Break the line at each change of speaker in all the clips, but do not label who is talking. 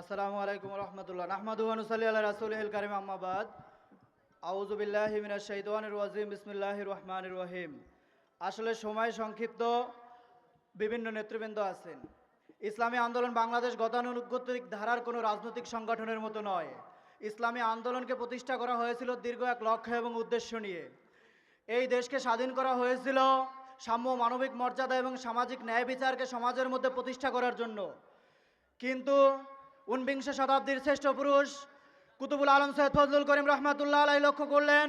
আসসালামু আলাইকুম রহমতুল্লাহ। নাহমাদু আনুসাল্লি আল্লাহ রাসুল কারিম আম্মাবাদ আউজুবিল্লাহ মিনাশ শাইতানির রাজিম, বিসমিল্লাহির রহমানির রহিম। আসলে সময় সংক্ষিপ্ত, বিভিন্ন নেতৃবৃন্দ আছেন। ইসলামী আন্দোলন বাংলাদেশ গতানুগতিক ধারার কোনো রাজনৈতিক সংগঠনের মতো নয়। ইসলামী আন্দোলনকে প্রতিষ্ঠা করা হয়েছিল দীর্ঘ এক লক্ষ্য এবং উদ্দেশ্য নিয়ে। এই দেশকে স্বাধীন করা হয়েছিল সাম্য মানবিক মর্যাদা এবং সামাজিক ন্যায় বিচারকে সমাজের মধ্যে প্রতিষ্ঠা করার জন্য। কিন্তু ঊনবিংশ শতাব্দীর শ্রেষ্ঠ পুরুষ কুতুবুল আলম সৈয়দ ফজলুল করিম রহমাতুল্লাহ আলাই লক্ষ্য করলেন,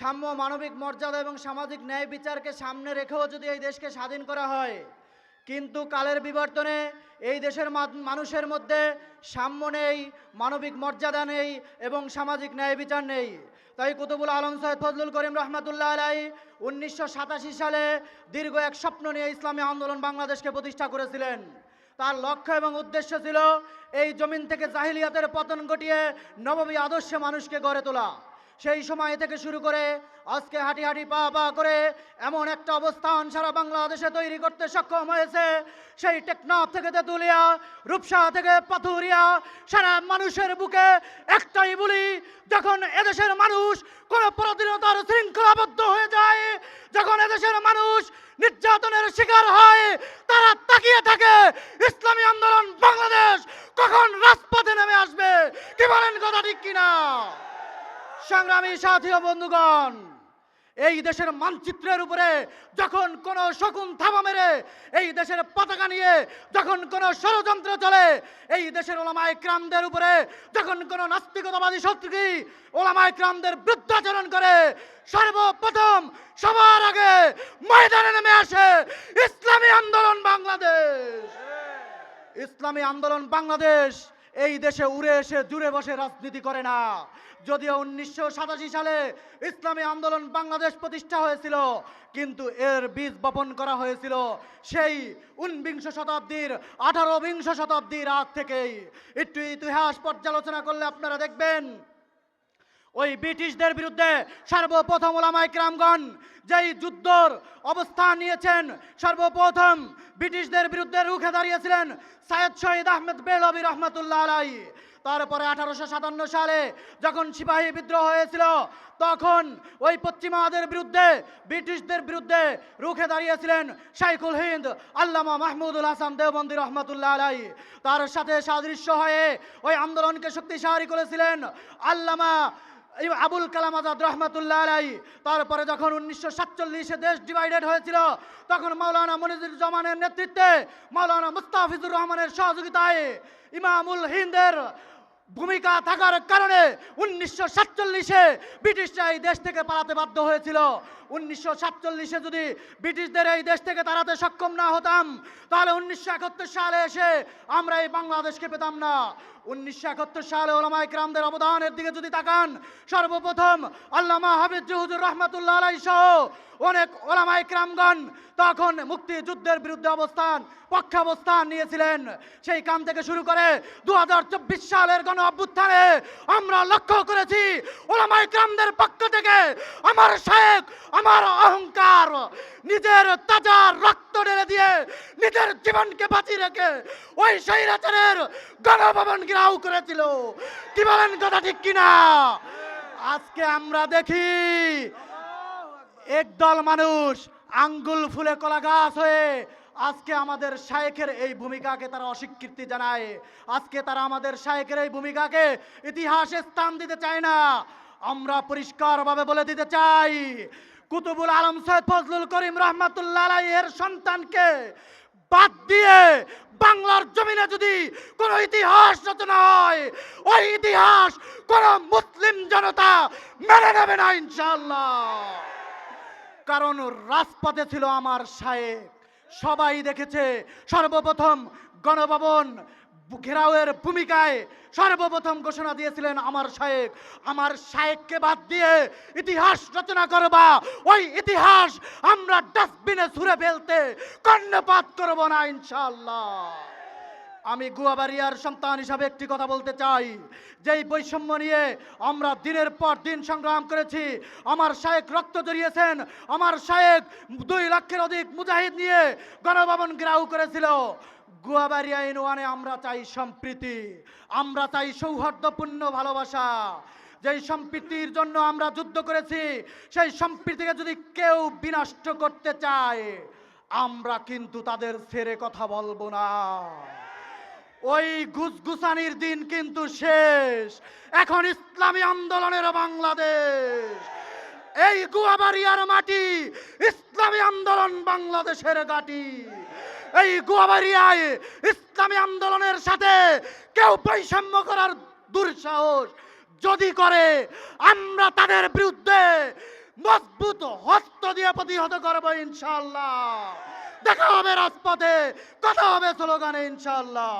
সাম্য মানবিক মর্যাদা এবং সামাজিক ন্যায় বিচারকে সামনে রেখেও যদি এই দেশকে স্বাধীন করা হয়, কিন্তু কালের বিবর্তনে এই দেশের মানুষের মধ্যে সাম্য নেই, মানবিক মর্যাদা নেই এবং সামাজিক ন্যায় বিচার নেই। তাই কুতুবুল আলম সৈয়দ ফজলুল করিম রহমাতুল্লাহ আলাই উনিশশো সাতাশি সালে দীর্ঘ এক স্বপ্ন নিয়ে ইসলামী আন্দোলন বাংলাদেশকে প্রতিষ্ঠা করেছিলেন। তার লক্ষ্য এবং উদ্দেশ্য ছিল এই জমিন থেকে জাহিলিয়াতের পতন ঘটিয়ে নবমী আদর্শে মানুষকে গড়ে তোলা। সেই সময় থেকে শুরু করে আজকে হাঁটি হাঁটি পা পা করে এমন একটা অবস্থান সারা বাংলাদেশে তৈরি করতে সক্ষম হয়েছে। সেই টেকনাফ থেকে তেঁতুলিয়া, রূপসা থেকে পাথুরিয়া সারা মানুষের বুকে একটাই বলি, যখন এদেশের মানুষ কোন পরাধীনতার শৃঙ্খলাবদ্ধ হয়ে যায়, যখন এদেশের মানুষ নির্যাতনের শিকার হয় তারা তাকিয়ে থাকে ইসলামী আন্দোলন বাংলাদেশ কখন রাজপথে নেমে আসবে কি বলেন কথা ঠিক কিনা সংগ্রামী সাথী ও বন্ধুগণ, এই দেশের মানচিত্রের উপরে যখন কোন শকুন থামা মেরে, এই দেশের পতাকা নিয়ে যখন কোন ষড়যন্ত্র চলে, এই দেশের ওলামায় ক্রামদের উপরে যখন কোন নাস্তিকতাবাদী শত্রুকি ওলামায় ক্রামদের বৃদ্ধাচরণ করে, সর্বপ্রথম সবার আগে ময়দানে নেমে আসে ইসলামী আন্দোলন বাংলাদেশ। ইসলামী আন্দোলন বাংলাদেশ এই দেশে উড়ে এসে জুড়ে বসে রাজনীতি করে না। যদিও উনিশশো সাতাশি সালে ইসলামী আন্দোলন বাংলাদেশ প্রতিষ্ঠা হয়েছিল, কিন্তু এর বীজ বপন করা হয়েছিল সেই উনবিংশ শতাব্দীর আঠারো বিংশ শতাব্দীর আগ থেকেই। একটু ইতিহাস পর্যালোচনা করলে আপনারা দেখবেন ওই ব্রিটিশদের বিরুদ্ধে সর্বপ্রথম ওলামাই ক্রামগণ যেই যুদ্ধর অবস্থান নিয়েছেন, সর্বপ্রথম ব্রিটিশদের বিরুদ্ধে রুখে দাঁড়িয়েছিলেন সাইয়দ শহীদ আহমেদ বেলবি রহমতুল্লাহ আলাই তারপরে আঠারোশো সাতান্ন সালে যখন সিপাহী বিদ্রোহ হয়েছিল, তখন ওই পশ্চিমাদের বিরুদ্ধে, ব্রিটিশদের বিরুদ্ধে রুখে দাঁড়িয়েছিলেন শাইখুল হিন্দ আল্লামা মাহমুদুল হাসান দেওবন্দি রহমতুল্লাহ আলাই তার সাথে সাদৃশ্য হয়ে ওই আন্দোলনকে শক্তিশালী করেছিলেন আল্লামা আবুল কালাম আজাদ রহমতুল্লাহ আলাই তারপরে যখন উনিশশো সাতচল্লিশে দেশ ডিভাইডেড হয়েছিল, তখন মৌলানা মনিজুর জমানের নেতৃত্বে মৌলানা মুস্তাফিজুর রহমানের সহযোগিতায় ইমামুল হিন্দের ভূমিকা থাকার কারণে উনিশশো সাতচল্লিশে ব্রিটিশরা এই দেশ থেকে পালাতে বাধ্য হয়েছিল। উনিশশো সাতচল্লিশে যদি ব্রিটিশদের এই দেশ থেকে তাড়াতে সক্ষম না হতাম, তাহলে উনিশশো একাত্তর সালে এসে আমরা এই বাংলাদেশকে পেতাম না। উনিশশো একাত্তর সালে ওলামা ইকরামদের অবদানের দিকে যদি তাকান, সর্বপ্রথম আল্লামা হাফিজ জহুদুর রহমতুল্লাহ আলাই সহ অনেক ওলামা ইকরামগণ তখন মুক্তিযুদ্ধের বিরুদ্ধে অবস্থান পক্ষাবস্থান নিয়েছিলেন। সেই কাম থেকে শুরু করে দু হাজার চব্বিশ সালের গণ অভ্যুত্থানে আমরা লক্ষ্য করেছি ওলামা ইকরামদের পক্ষ থেকে আমার শেখ, আমার অহংকার নিজের তাজা রক্ত ঢেলে দিয়ে নিজের জীবনকে বাঁচিয়ে রেখে ওই স্বৈরাচারের গণভবন ঘেরাও করেছিল। কি বলেন কথা ঠিক কিনা? আজকে আমরা দেখি একদল মানুষ আঙ্গুল ফুলে কলা গাছ হয়ে আজকে আমাদের শায়েখের এই ভূমিকাকে তারা অস্বীকৃতি জানায়। আজকে তারা আমাদের শায়েখের এই ভূমিকাকে ইতিহাসে স্থান দিতে চায় না। আমরা পরিষ্কারভাবে বলে দিতে চাই, কুতুবুল আলম সৈয়দ ফজলুল করিম রহমাতুল্লাহ এর সন্তানকে বাদ দিয়ে বাংলার জমিনে যদি কোনো ইতিহাস রচনা হয়, ওই ইতিহাস কোন মুসলিম জনতা মেনে নেবে না ইনশাল্লাহ কারণ রাজপথে ছিল আমার শায়েক সবাই দেখেছে সর্বপ্রথম গণভবন ঘেরাওয়ের ভূমিকায় সর্বপ্রথম ঘোষণা দিয়েছিলেন আমার শায়েক। আমার শায়েককে বাদ দিয়ে ইতিহাস রচনা করবা। ওই ইতিহাস আমরা ডাস্টবিনে ছুঁড়ে ফেলতে কর্ণপাত করব না ইনশাল্লাহ আমি গুয়াবাড়িয়ার সন্তান হিসাবে একটি কথা বলতে চাই। যেই বৈষম্য নিয়ে আমরা দিনের পর দিন সংগ্রাম করেছি, আমার শায়েক রক্ত জড়িয়েছেন, আমার শায়েক দুই লক্ষের অধিক মুজাহিদ নিয়ে গণভবন গ্রাউ করেছিল। গুয়াবাড়িয়া ইউনিয়নে আমরা চাই সম্প্রীতি, আমরা চাই সৌহার্দ্যপূর্ণ ভালোবাসা। যেই সম্প্রীতির জন্য আমরা যুদ্ধ করেছি, সেই সম্প্রীতিকে যদি কেউ বিনষ্ট করতে চায়, আমরা কিন্তু তাদের ছেড়ে কথা বলব না। ওই গুসগুসানির দিন কিন্তু শেষ। এখন ইসলামী আন্দোলনের বাংলাদেশ। এই গুয়াবাড়িয়ার মাটি ইসলামী আন্দোলন বাংলাদেশের গাটি এই গুয়াবাড়িয়ায় ইসলামী আন্দোলনের সাথে কেউ বৈষম্য করার দুঃসাহস যদি করে, আমরা তাদের বিরুদ্ধে মজবুত হস্ত দিয়ে প্রতিহত করব ইনশাল্লাহ দেখা হবে রাজপথে, কথা হবে স্লোগানে ইনশাল্লাহ